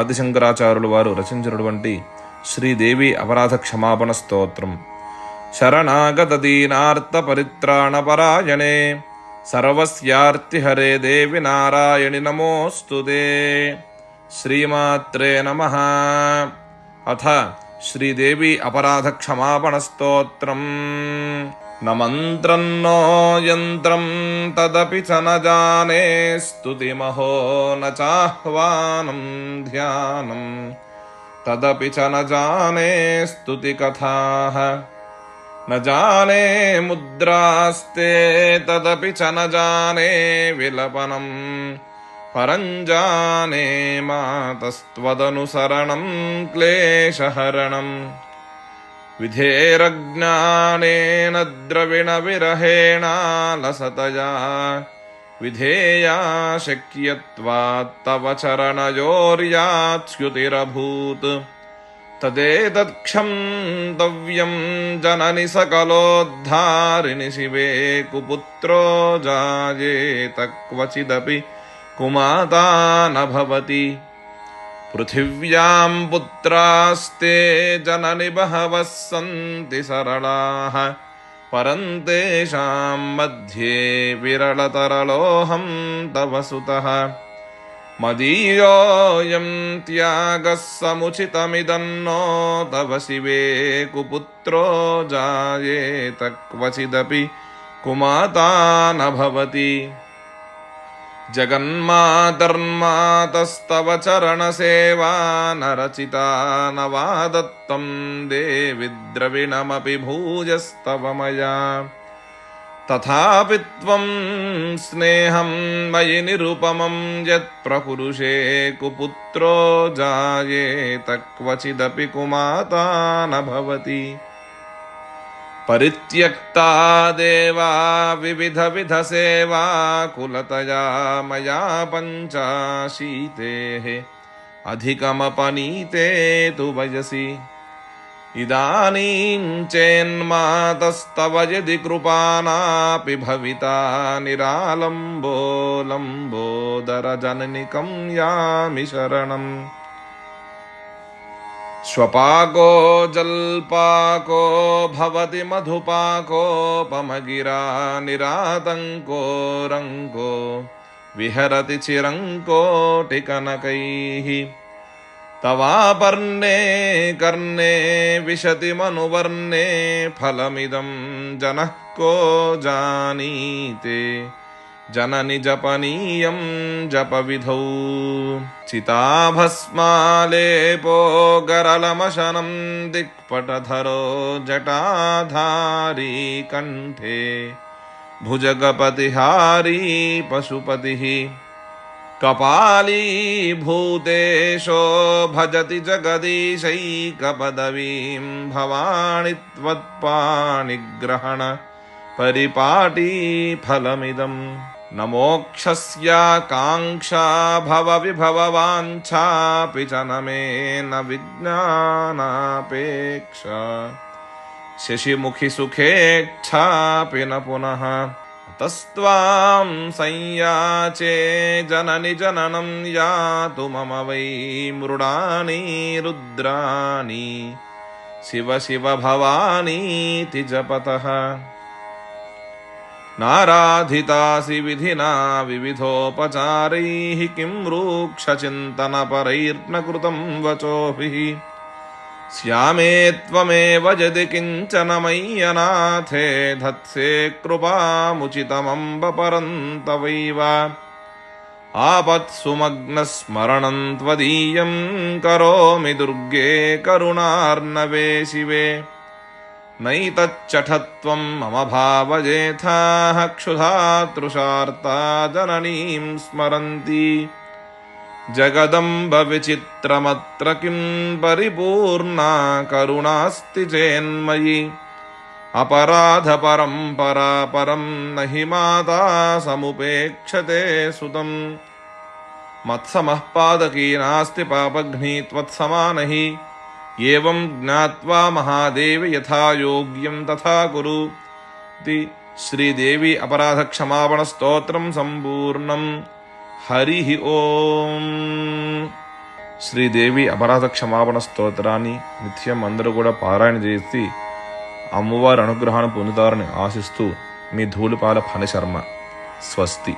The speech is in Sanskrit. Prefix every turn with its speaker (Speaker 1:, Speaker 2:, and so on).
Speaker 1: ఆదిశంకరాచార్యుల వారు రచించినటువంటి శ్రీదేవి అపరాధ క్షమాపణ స్తోత్రం శరణాగత దీనార్థ పరిత్రాణ పరాయణే సర్వస్యార్తి హరే దేవి నారాయణి నమోస్తుదే శ్రీమాత్రే నమ అథ శ్రీదేవి అపరాధ క్షమాపణ స్తోత్రం न मन्त्रम् नो यन्त्रम् तदपि च न जाने स्तुतिमहो न चाह्वानम् ध्यानम् तदपि च न जाने स्तुतिकथाः न जाने मुद्रास्ते तदपि च न जाने विलपनम् परम् जाने मातस्त्वदनुसरणम् क्लेशहरणम् विधेरज्ञानेन द्रविणविरहेणा लसतया विधेया शक्यत्वात्तव चरणयोर्यात्स्युतिरभूत् तदेतत्क्षन्तव्यम् जननि सकलोद्धारिणि शिवे कुपुत्रो जायेत क्वचिदपि कुमाता न भवति पृथिव्याम् पुत्रास्ते जननि बहवः सन्ति सरलाः परम् मध्ये विरलतरलोऽहम् तव सुतः मदीयोयम् त्यागः नो तव शिवे कुपुत्रो जायेत क्वचिदपि कुमाता न भवति जगन्मातर्मातस्तव चरणसेवानरचिता न वा दत्तम् देवि द्रविणमपि भूयस्तव मया तथापि त्वम् स्नेहम् मयि निरुपमम् यत्प्रपुरुषे कुपुत्रो जायेत क्वचिदपि कुमाता न भवति परित्यक्ता देवा विविधविधसेवा कुलतया मया पञ्चाशीतेः अधिकमपनीते तु वयसि इदानीं चेन्मातस्तव यदि कृपानापि भविता निरालम्बोलम्बोदरजननिकं यामि शरणम् स्वपाको जल्पाको भवति मधुपाकोपमगिरा निरातङ्को रङ्को विहरति चिरङ्कोटिकनकैः तवापर्णे कर्णे विशति मनुवर्णे फलमिदं जनः को जानीते जननि जपनीयम् जपविधौ चिताभस्मालेपो गरलमशनम् दिक्पटधरो जटाधारी कण्ठे भुजगपतिहारी पशुपतिः कपाली भूतेशो भजति जगदीशैकपदवीम् भवाणि त्वत्पाणिग्रहण फलमिदम् न काङ्क्षा भव विभववाञ्छापि जनमेन न शशिमुखि सुखेच्छापि न पुनः तस्त्वां संयाचे जननि जननं यातु मम वै मृडानि रुद्राणि शिव शिव भवानीति जपतः नाराधितासि विधिना विविधोपचारैः किम् रूक्षचिन्तनपरैर्नकृतम् वचोभिः स्यामे त्वमेव यदि किञ्चन मय्यनाथे धत्से कृपामुचितमम्बपरन्तवैव आपत्सुमग्नः आपत्सुमग्नस्मरणं त्वदीयम् करोमि दुर्गे करुणार्नवे शिवे नैतच्चठत्वम् मम भावजेथाः क्षुधा तृषार्ता जननीम् स्मरन्ति जगदम्बविचित्रमत्र किम् परिपूर्णा करुणास्ति चेन्मयि अपराधपरम् परा न हि माता समुपेक्षते सुतम् मत्समः पादकी नास्ति पापघ्नी त्वत्समान ఏం జ్ఞావా మహాదేవి యథాయోగ్యం తథా కురు శ్రీదేవి అపరాధ క్షమాపణ స్తోత్రం సంపూర్ణం హరి ఓం శ్రీదేవి అపరాధ క్షమాపణ స్తోత్రాన్ని నిత్యం అందరూ కూడా పారాయణ చేసి అమ్మవారి అనుగ్రహాన్ని పొందుతారని ఆశిస్తూ మీ ధూళిపాల ఫణశర్మ స్వస్తి